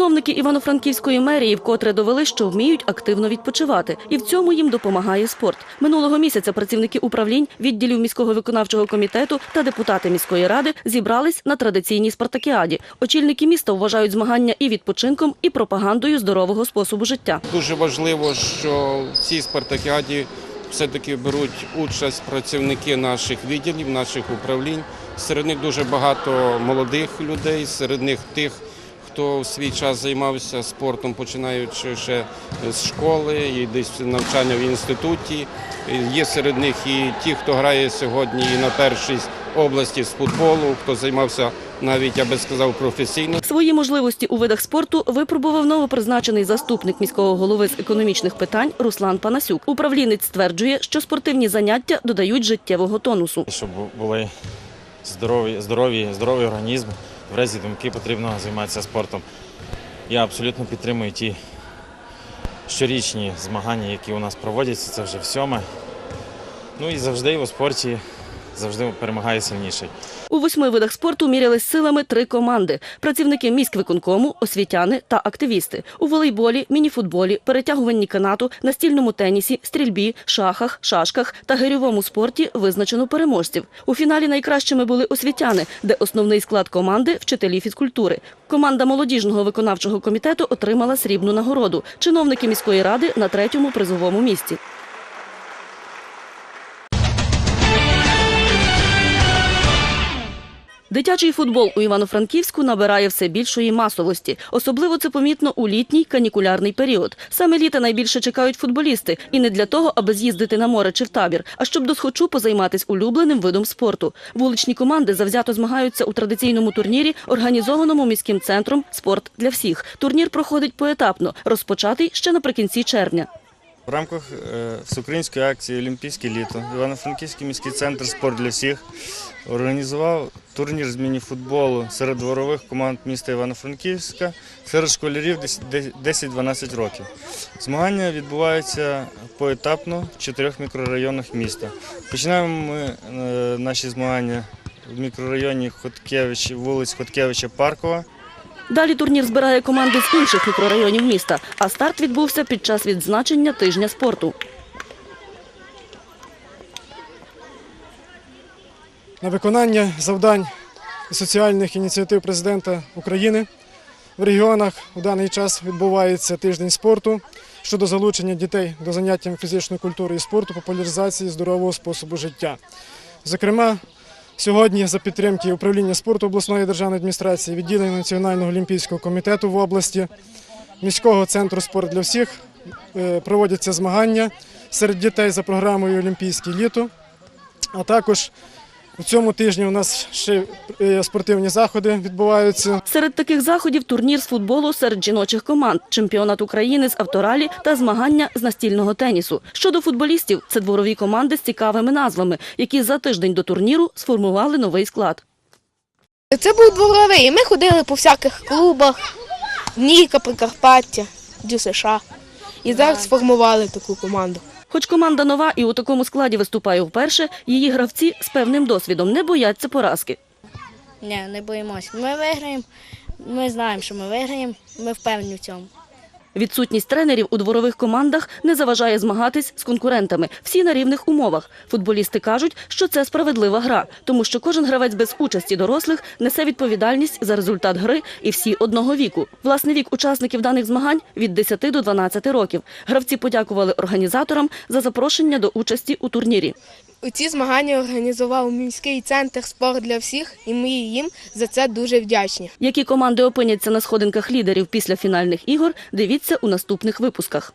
Чиновники Івано-Франківської мерії вкотре довели, що вміють активно відпочивати, і в цьому їм допомагає спорт. Минулого місяця працівники управлінь, відділів міського виконавчого комітету та депутати міської ради зібрались на традиційній спартакіаді. Очільники міста вважають змагання і відпочинком, і пропагандою здорового способу життя. Дуже важливо, що в цій спартакіаді все-таки беруть участь працівники наших відділів, наших управлінь. Серед них дуже багато молодих людей, серед них тих, хто в свій час займався спортом, починаючи ще з школи і десь навчання в інституті. Є серед них і ті, хто грає сьогодні і на першість області з футболу, хто займався навіть, я би сказав, професійно. Свої можливості у видах спорту випробував новопризначений заступник міського голови з економічних питань Руслан Панасюк. Управлінець стверджує, що спортивні заняття додають життєвого тонусу. Щоб були здорові, здорові, здоровий організм, в разі думки потрібно займатися спортом. Я абсолютно підтримую ті щорічні змагання, які у нас проводяться, це вже в сьоме. Ну і завжди у спорті завжди перемагає сильніший. У восьми видах спорту мірялись силами три команди: працівники міськвиконкому, освітяни та активісти. У волейболі, мініфутболі, перетягуванні канату, настільному тенісі, стрільбі, шахах, шашках та гирьовому спорті визначено переможців. У фіналі найкращими були освітяни, де основний склад команди вчителі фізкультури. Команда молодіжного виконавчого комітету отримала срібну нагороду. Чиновники міської ради на третьому призовому місці. Дитячий футбол у Івано-Франківську набирає все більшої масовості. Особливо це помітно у літній канікулярний період. Саме літа найбільше чекають футболісти. І не для того, аби з'їздити на море чи в табір, а щоб досхочу позайматись улюбленим видом спорту. Вуличні команди завзято змагаються у традиційному турнірі, організованому міським центром Спорт для всіх. Турнір проходить поетапно, розпочатий ще наприкінці червня. В рамках е, всеукраїнської акції Олімпійське літо Івано-Франківський міський центр спорт для всіх організував турнір з мініфутболу серед дворових команд міста Івано-Франківська серед школярів 10-12 років. Змагання відбуваються поетапно в чотирьох мікрорайонах міста. Починаємо ми е, наші змагання в мікрорайоні Хоткевич, вулиць Хоткевича Паркова. Далі турнір збирає команди з інших мікрорайонів міста, а старт відбувся під час відзначення тижня спорту. на виконання завдань соціальних ініціатив президента України. В регіонах у даний час відбувається тиждень спорту щодо залучення дітей до заняттям фізичної культури і спорту, популяризації здорового способу життя. Зокрема, сьогодні за підтримки управління спорту обласної державної адміністрації, відділення Національного олімпійського комітету в області, міського центру спорт для всіх е, проводяться змагання серед дітей за програмою Олімпійське літо, а також у цьому тижні у нас ще е, спортивні заходи відбуваються. Серед таких заходів турнір з футболу серед жіночих команд, чемпіонат України з авторалі та змагання з настільного тенісу. Щодо футболістів, це дворові команди з цікавими назвами, які за тиждень до турніру сформували новий склад. Це був дворовий. і Ми ходили по всяких клубах, Ніка, Прикарпаття, Дю США. І зараз сформували таку команду. Хоч команда нова і у такому складі виступає вперше, її гравці з певним досвідом не бояться поразки. Ні, не боїмося. Ми виграємо. Ми знаємо, що ми виграємо. Ми впевнені в цьому. Відсутність тренерів у дворових командах не заважає змагатись з конкурентами. Всі на рівних умовах. Футболісти кажуть, що це справедлива гра, тому що кожен гравець без участі дорослих несе відповідальність за результат гри і всі одного віку. Власний вік учасників даних змагань від 10 до 12 років. Гравці подякували організаторам за запрошення до участі у турнірі. Ці змагання організував міський центр спорт для всіх, і ми їм за це дуже вдячні. Які команди опиняться на сходинках лідерів після фінальних ігор, дивіться у наступних випусках.